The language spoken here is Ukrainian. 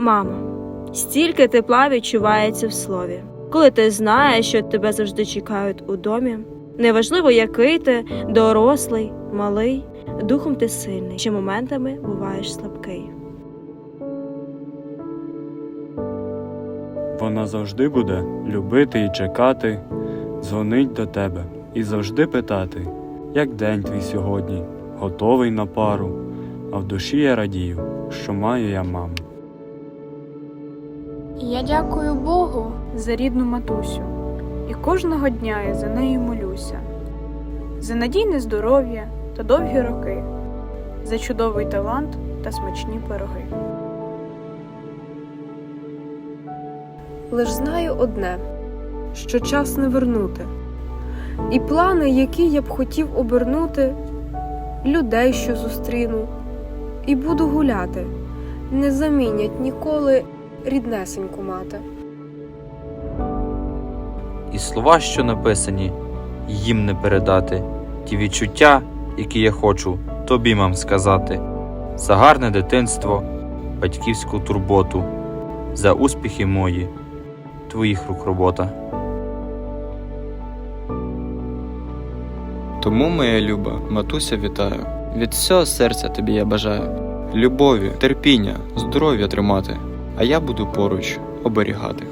Мамо, стільки тепла відчувається в слові. Коли ти знаєш, що тебе завжди чекають у домі, неважливо, який ти, дорослий, малий, духом ти сильний, ще моментами буваєш слабкий. Вона завжди буде любити і чекати, дзвонить до тебе і завжди питати, як день твій сьогодні, готовий на пару, а в душі я радію, що маю я маму. Я дякую Богу за рідну матусю, і кожного дня я за нею молюся, за надійне здоров'я та довгі роки, за чудовий талант та смачні пироги. Лиш знаю одне, що час не вернути, і плани, які я б хотів обернути, людей, що зустріну, і буду гуляти, не замінять ніколи ріднесеньку мати. І слова, що написані, їм не передати, ті відчуття, які я хочу тобі мам сказати, за гарне дитинство, батьківську турботу, за успіхи мої, твоїх рук робота. Тому, моя люба, матуся, вітаю. Від всього серця тобі я бажаю. Любові, терпіння, здоров'я тримати, а я буду поруч оберігати.